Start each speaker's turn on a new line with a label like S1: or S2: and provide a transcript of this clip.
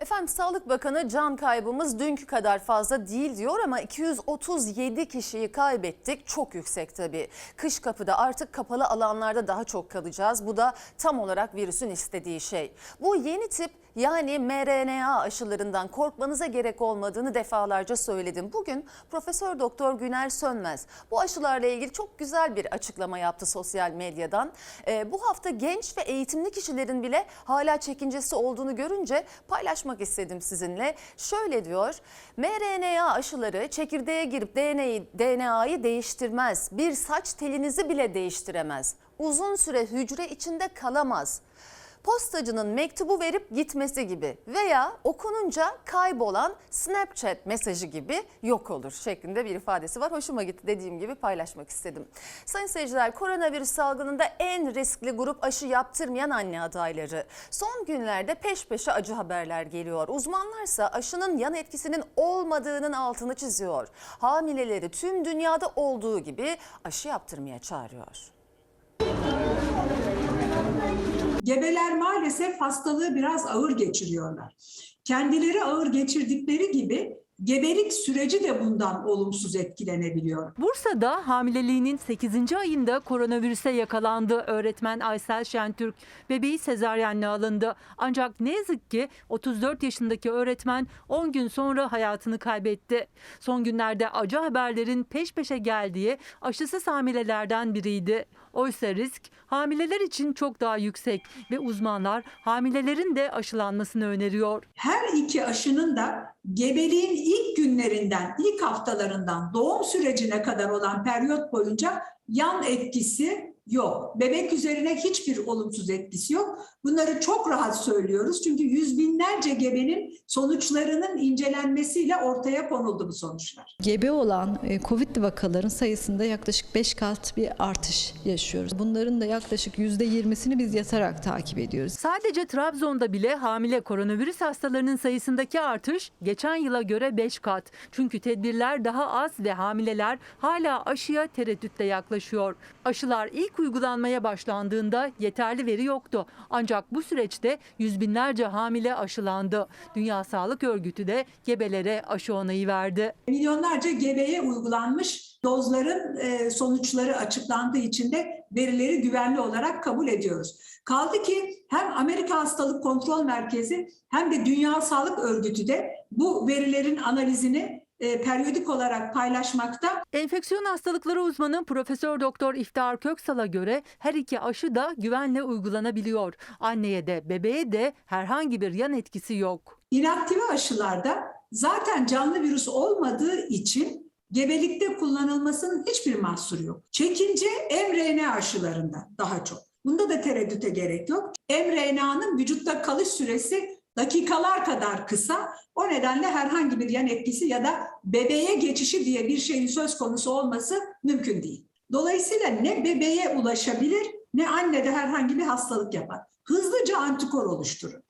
S1: Efendim Sağlık Bakanı can kaybımız dünkü kadar fazla değil diyor ama 237 kişiyi kaybettik. Çok yüksek tabii. Kış kapıda artık kapalı alanlarda daha çok kalacağız. Bu da tam olarak virüsün istediği şey. Bu yeni tip yani mRNA aşılarından korkmanıza gerek olmadığını defalarca söyledim. Bugün Profesör Doktor Güner Sönmez bu aşılarla ilgili çok güzel bir açıklama yaptı sosyal medyadan. Ee, bu hafta genç ve eğitimli kişilerin bile hala çekincesi olduğunu görünce paylaşmak istedim sizinle. Şöyle diyor, mRNA aşıları çekirdeğe girip DNA'yı değiştirmez. Bir saç telinizi bile değiştiremez. Uzun süre hücre içinde kalamaz postacının mektubu verip gitmesi gibi veya okununca kaybolan Snapchat mesajı gibi yok olur şeklinde bir ifadesi var. Hoşuma gitti dediğim gibi paylaşmak istedim. Sayın seyirciler koronavirüs salgınında en riskli grup aşı yaptırmayan anne adayları. Son günlerde peş peşe acı haberler geliyor. Uzmanlarsa aşının yan etkisinin olmadığının altını çiziyor. Hamileleri tüm dünyada olduğu gibi aşı yaptırmaya çağırıyor.
S2: Gebeler maalesef hastalığı biraz ağır geçiriyorlar. Kendileri ağır geçirdikleri gibi gebelik süreci de bundan olumsuz etkilenebiliyor.
S3: Bursa'da hamileliğinin 8. ayında koronavirüse yakalandı. Öğretmen Aysel Şentürk bebeği sezaryenle alındı. Ancak ne yazık ki 34 yaşındaki öğretmen 10 gün sonra hayatını kaybetti. Son günlerde acı haberlerin peş peşe geldiği aşısız hamilelerden biriydi. Oysa risk hamileler için çok daha yüksek ve uzmanlar hamilelerin de aşılanmasını öneriyor.
S2: Her iki aşının da gebeliğin ilk günlerinden, ilk haftalarından doğum sürecine kadar olan periyot boyunca yan etkisi yok. Bebek üzerine hiçbir olumsuz etkisi yok. Bunları çok rahat söylüyoruz. Çünkü yüz binlerce gebenin sonuçlarının incelenmesiyle ortaya konuldu bu sonuçlar.
S4: Gebe olan e, Covid vakaların sayısında yaklaşık 5 kat bir artış yaşıyoruz. Bunların da yaklaşık %20'sini biz yatarak takip ediyoruz.
S3: Sadece Trabzon'da bile hamile koronavirüs hastalarının sayısındaki artış geçen yıla göre 5 kat. Çünkü tedbirler daha az ve hamileler hala aşıya tereddütle yaklaşıyor. Aşılar ilk uygulanmaya başlandığında yeterli veri yoktu. Ancak bu süreçte yüz binlerce hamile aşılandı. Dünya Sağlık Örgütü de gebelere aşı onayı verdi.
S2: Milyonlarca gebeye uygulanmış dozların e, sonuçları açıklandığı için de verileri güvenli olarak kabul ediyoruz. Kaldı ki hem Amerika Hastalık Kontrol Merkezi hem de Dünya Sağlık Örgütü de bu verilerin analizini e, periyodik olarak paylaşmakta.
S3: Enfeksiyon hastalıkları uzmanı Profesör Doktor İftihar Köksal'a göre her iki aşı da güvenle uygulanabiliyor. Anneye de bebeğe de herhangi bir yan etkisi yok.
S2: İnaktive aşılarda zaten canlı virüs olmadığı için gebelikte kullanılmasının hiçbir mahsuru yok. Çekince mRNA aşılarında daha çok. Bunda da tereddüte gerek yok. mRNA'nın vücutta kalış süresi dakikalar kadar kısa. O nedenle herhangi bir yan etkisi ya da bebeğe geçişi diye bir şeyin söz konusu olması mümkün değil. Dolayısıyla ne bebeğe ulaşabilir ne annede herhangi bir hastalık yapar. Hızlıca antikor oluşturur.